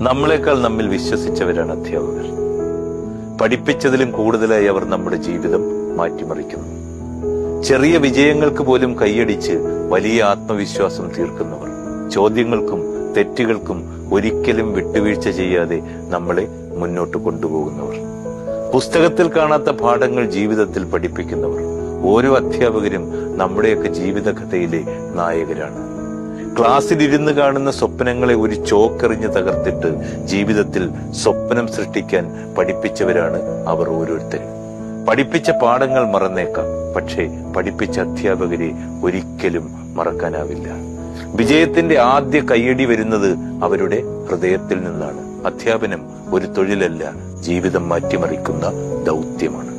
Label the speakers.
Speaker 1: നമ്മളെക്കാൾ നമ്മിൽ വിശ്വസിച്ചവരാണ് അധ്യാപകർ. പഠിപ്പിച്ചതിലും കൂടുതലായി അവർ നമ്മുടെ ജീവിതം മാറ്റിമറിക്കുന്നു. ചെറിയ വിജയങ്ങൾക്ക് പോലും കൈയടിച്ച് വലിയ ആത്മവിശ്വാസം തീർക്കുന്നവർ. ചോദ്യങ്ങൾക്കും തെറ്റുകൾക്കും ഒരിക്കലും വിട്ടുവീഴ്ച ചെയ്യാതെ നമ്മളെ മുന്നോട്ട് കൊണ്ടുപോകുന്നവർ. പുസ്തകത്തിൽ കാണാത്ത പാഠങ്ങൾ ജീവിതത്തിൽ പഠിപ്പിക്കുന്നവർ. ഓരോ അധ്യാപകരും നമ്മുടെയൊക്കെ ജീവിതകഥയിലെ നായകരാണ്. ക്ലാസ്സിൽ ഇരുന്ന് കാണുന്ന സ്വപ്നങ്ങളെ ഒരു ചോക്കെറിഞ്ഞ് തകർത്തിട്ട് ജീവിതത്തിൽ സ്വപ്നം സൃഷ്ടിക്കാൻ പഠിപ്പിച്ചവരാണ് അവർ ഓരോരുത്തരും പഠിപ്പിച്ച പാഠങ്ങൾ മറന്നേക്കാം പക്ഷേ പഠിപ്പിച്ച അധ്യാപകരെ ഒരിക്കലും മറക്കാനാവില്ല. വിജയത്തിന്റെ ആദ്യ കയ്യടി വരുന്നത് അവരുടെ ഹൃദയത്തിൽ നിന്നാണ്. അധ്യാപനം ഒരു തൊഴിലല്ല ജീവിതം മാറ്റിമറിക്കുന്ന ദൗത്യമാണ്.